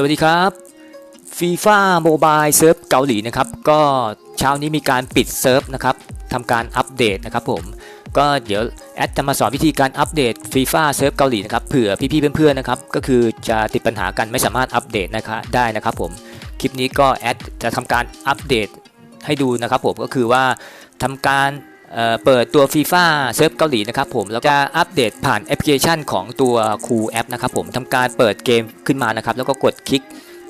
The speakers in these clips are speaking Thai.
สวัสดีครับฟีฟ่าโมบายเซิร์ฟเกาหลีนะครับก็เช้านี้มีการปิดเซิร์ฟนะครับทำการอัปเดตนะครับผมก็เดี๋ยวแอดจะมาสอนวิธีการอัปเดตฟีฟ่าเซิร์ฟเกาหลีนะครับเผื่อพี่ๆเพื่อนๆนะครับก็คือจะติดปัญหากันไม่สามารถอัปเดตนะครับได้นะครับผมคลิปนี้ก็แอดจะทำการอัปเดตให้ดูนะครับผมก็คือว่าทำการ เปิดตัว FIFA เซิร์ฟเกาหลีนะครับผมแล้วจะอัปเดตผ่านแอปพลิเคชันของตัว Cool App นะครับผมทำการเปิดเกมขึ้นมานะครับแล้วก็กดคลิก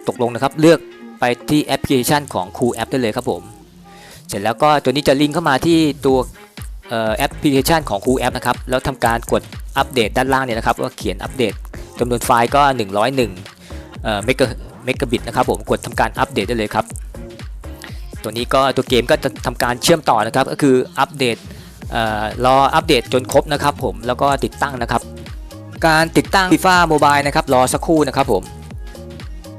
ตกลงนะครับ เลือกไปที่แอปพลิเคชันของ Cool App ได้เลยครับผม เสร็จแล้วก็ตัวนี้จะลิงก์เข้ามาที่ตัวแอปพลิเคชันของ Cool App นะครับแล้วทำการกดอัปเดตด้านล่างเนี่ยนะครับก็เขียนอัปเดตจำนวนไฟล์ก็ 101เอ่อเมกะเมกะบิตนะครับผมกดทำการอัปเดตได้เลยครับ ตัวนี้ก็ตัวเกมก็จะทำการเชื่อมต่อนะครับ ก็คืออัปเดตเอ่อรออัปเดตจนครบนะครับผมแล้วก็ติดตั้งนะครับ การติดตั้ง FIFA Mobile นะครับรอสักครู่นะครับผม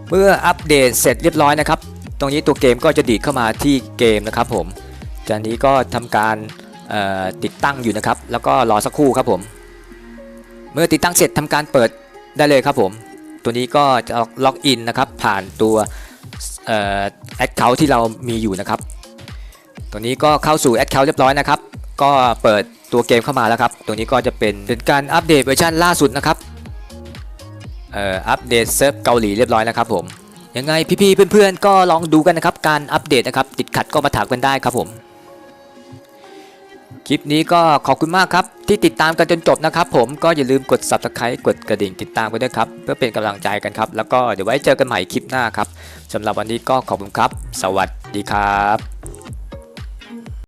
เมื่ออัปเดตเสร็จเรียบร้อยนะครับ ตรงนี้ตัวเกมก็จะดีดเข้ามาที่เกมนะครับผมจากนี้ก็ทำการเอ่อติดตั้งอยู่นะครับ แล้วก็รอสักครู่ครับผม เมื่อติดตั้งเสร็จทำการเปิดได้เลยครับผม ตัวนี้ก็จะล็อกอินนะครับผ่านตัว แอคเคาท์ที่เรามีอยู่นะครับ ตัวนี้ก็เข้าสู่แอคเคาท์เรียบร้อยนะครับ ก็เปิดตัวเกมเข้ามาแล้วครับ ตัวนี้ก็จะเป็นเป็นการอัปเดตเวอร์ชันล่าสุดนะครับอัปเดตเซิร์ฟเกาหลีเรียบร้อยแล้วครับผมยังไงพี่ๆเพื่อนๆก็ลองดูกันนะครับ การอัปเดตนะครับติดขัดก็มาถามกันได้ครับผม คลิปนี้ก็ขอบคุณมากครับ ที่ติดตามกันจนจบนะครับ ผมก็อย่าลืมกด subscribe กดกระดิ่งติดตามกันด้วยครับ เพื่อเป็นกำลังใจกันครับ แล้วก็เดี๋ยวไว้เจอกันใหม่คลิปหน้าครับสำหรับวันนี้ก็ขอบคุณครับ สวัสดีครับ